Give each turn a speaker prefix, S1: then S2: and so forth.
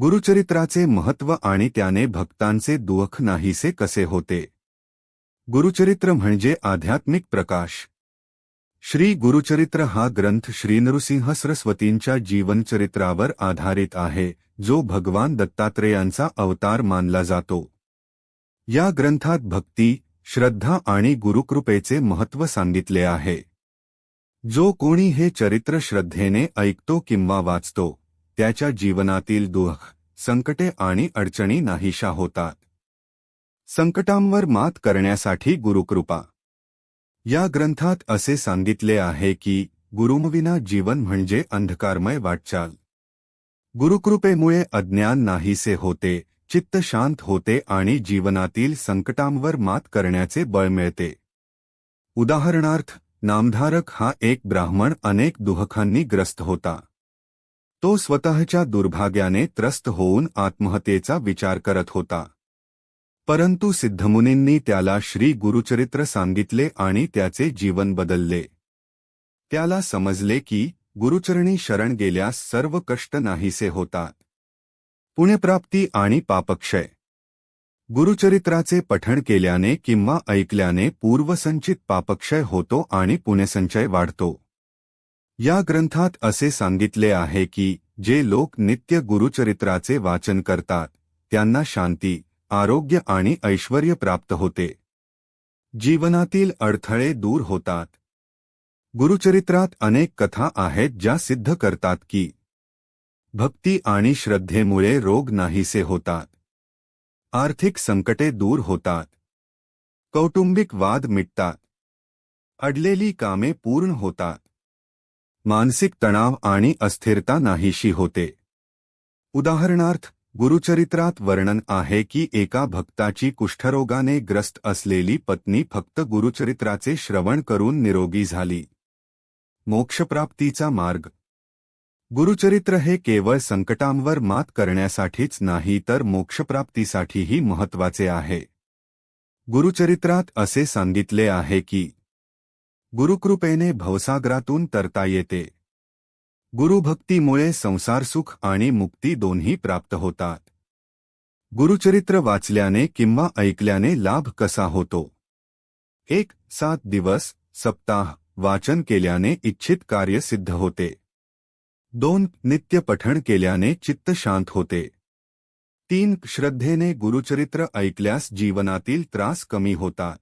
S1: गुरुचरित्राचे महत्त्व आणि त्याने भक्तांचे दुःख नाहीसे कसे होते? गुरुचरित्र म्हणजे आध्यात्मिक प्रकाश. श्री गुरुचरित्र हा ग्रंथ श्री नृसिंह सरस्वतींच्या जीवनचरित्रावर आधारित आहे जो भगवान दत्तात्रेयांचा अवतार मानला जातो. या ग्रंथात भक्ती श्रद्धा आणि गुरुकृपेचे महत्त्व सांगितले आहे. जो कोणी हे चरित्र श्रद्धेने ऐकतो किंवा वाचतो त्याच्या जीवनातील दुःख संकटे आणि अडचणी नाहीशा होतात. संकटांवर मात करण्यासाठी गुरुकृपा. या ग्रंथात असे सांगितले आहे की गुरुमविना जीवन म्हणजे अंधकारमय वाटचाल. गुरुकृपेमुळे अज्ञान नाहीसे होते चित्त शांत होते आणि जीवनातील संकटांवर मात करण्याचे बळ मिळते. उदाहरणार्थ नामधारक हा एक ब्राह्मण अनेक दुःखांनी ग्रस्त होता. तो स्वतःच्या दुर्भाग्याने त्रस्त होऊन आत्महत्येचा विचार करत होता. परंतु सिद्धमुनींनी त्याला श्री गुरुचरित्र सांगितले आणि त्याचे जीवन बदलले. त्याला समजले की गुरुचरणी शरण गेल्यास सर्व कष्ट नाहीसे होतात. पुण्यप्राप्ती आणि पापक्षय. गुरुचरित्राचे पठण केल्याने किंवा ऐकल्याने पूर्वसंचित पापक्षय होतो आणि पुण्यसंचय वाढतो. या ग्रंथात असे सांगितले आहे की, जे लोक नित्य गुरुचरित्राचे वाचन करतात, त्यांना शांती, आरोग्य आणि ऐश्वर प्राप्त होते. जीवनातील अडथळे दूर होतात. गुरुचरित्रात अनेक कथा आहेत ज्या सिद्ध करतात की, भक्ती आणि श्रद्धेमुळे रोग नाहीसे होतात. आर्थिक संकटे दूर होतात. कौटुंबिक वाद मिटतात. अडलेली कामे पूर्ण होतात. मानसिक तणाव आणि अस्थिरता नाहीशी होते. उदाहरणार्थ, गुरुचरित्रात वर्णन आहे की एका भक्ताची कुष्ठरोगाने ग्रस्त असलेली पत्नी फक्त गुरुचरित्राचे श्रवण करून निरोगी झाली. मोक्षप्राप्तीचा मार्ग. गुरुचरित्र हे केवळ संकटांवर मात करण्यासाठीच नाही तर मोक्षप्राप्तीसाठीही महत्वाचे आहे. गुरुचरित्रात असे सांगितले आहे की गुरुकृपेने भवसागरातून तरता येते. गुरुभक्तीमुळे संसारसुख आणि मुक्ती दोन्ही प्राप्त होतात. गुरुचरित्र वाचल्याने किंवा ऐकल्याने लाभ कसा होतो? एक, सात दिवस, सप्ताह, वाचन केल्याने इच्छित कार्य सिद्ध होते. दोन, नित्य पठण केल्याने चित्त शांत होते. तीन, श्रद्धेने गुरुचरित्र ऐकल्यास जीवनातील त्रास कमी होतात.